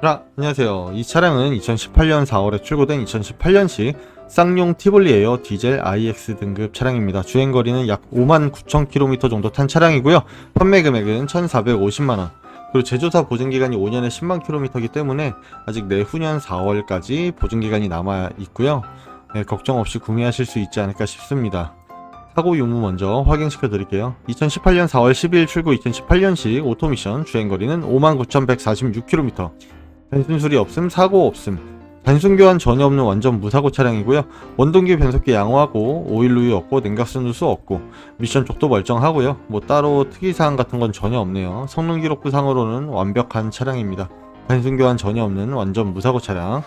라, 안녕하세요. 이 차량은 2018년 4월에 출고된 2018년식 쌍용 티볼리 에어 디젤 IX 등급 차량입니다. 주행 거리는 약 5만 9천 km 정도 탄 차량이고요. 판매 금액은 1,450만 원. 그리고 제조사 보증기간이 5년에 10만 km이기 때문에 아직 내후년 4월까지 보증기간이 남아 있고요. 네, 걱정 없이 구매하실 수 있지 않을까 싶습니다. 사고 유무 먼저 확인시켜 드릴게요. 2018년 4월 12일 출고 2018년식 오토미션 주행거리는 59,146km. 단순 수리 없음, 사고 없음. 단순 교환 전혀 없는 완전 무사고 차량이고요. 원동기 변속기 양호하고 오일 누유 없고 냉각수 누수 없고 미션 쪽도 멀쩡하고요. 뭐 따로 특이 사항 같은 건 전혀 없네요. 성능 기록부 상으로는 완벽한 차량입니다. 단순 교환 전혀 없는 완전 무사고 차량.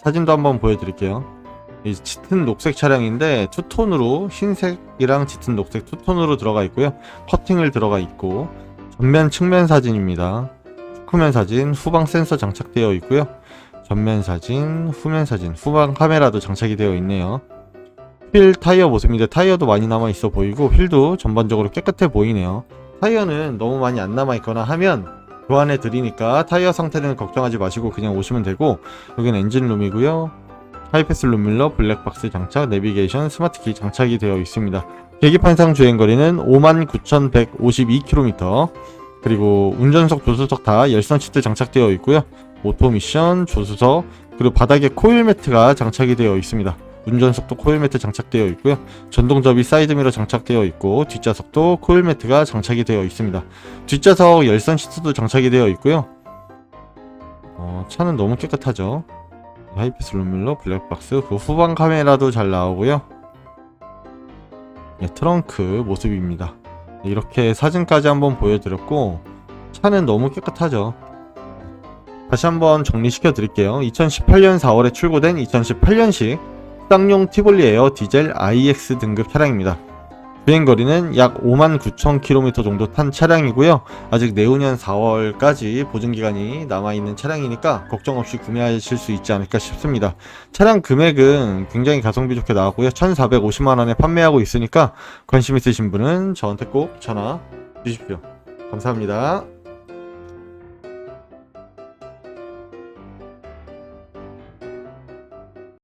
사진도 한번 보여드릴게요. 이 짙은 녹색 차량인데 투톤으로 흰색이랑 짙은 녹색 투톤으로 들어가 있고요. 커팅을 들어가 있고 전면 측면 사진입니다. 후면 사진, 후방 센서 장착되어 있고요. 전면 사진, 후면 사진, 후방 카메라도 장착이 되어 있네요. 휠 타이어 모습인데 타이어도 많이 남아 있어 보이고 휠도 전반적으로 깨끗해 보이네요. 타이어는 너무 많이 안 남아 있거나 하면 교환해 드리니까 타이어 상태는 걱정하지 마시고 그냥 오시면 되고 여기는 엔진룸이고요. 하이패스 룸밀러, 블랙박스 장착, 내비게이션, 스마트키 장착이 되어 있습니다. 계기판상 주행거리는 59,152km 그리고 운전석, 조수석 다 열선 시트 장착되어 있고요. 오토 미션, 조수석, 그리고 바닥에 코일 매트가 장착이 되어 있습니다. 운전석도 코일 매트 장착되어 있고요. 전동 접이 사이드미러 장착되어 있고 뒷좌석도 코일 매트가 장착이 되어 있습니다. 뒷좌석 열선 시트도 장착이 되어 있고요. 어, 차는 너무 깨끗하죠. 하이패스 룸밀러, 블랙박스, 그 후방 카메라도 잘 나오고요. 네, 트렁크 모습입니다. 이렇게 사진까지 한번 보여드렸고 차는 너무 깨끗하죠. 다시 한번 정리시켜 드릴게요. 2018년 4월에 출고된 2018년식 쌍용 티볼리 에어 디젤 IX 등급 차량입니다. 주행거리는 약 5만 9천 km 정도 탄 차량이고요. 아직 내후년 4월까지 보증기간이 남아있는 차량이니까 걱정 없이 구매하실 수 있지 않을까 싶습니다. 차량 금액은 굉장히 가성비 좋게 나왔고요. 1,450만원에 판매하고 있으니까 관심 있으신 분은 저한테 꼭 전화 주십시오. 감사합니다.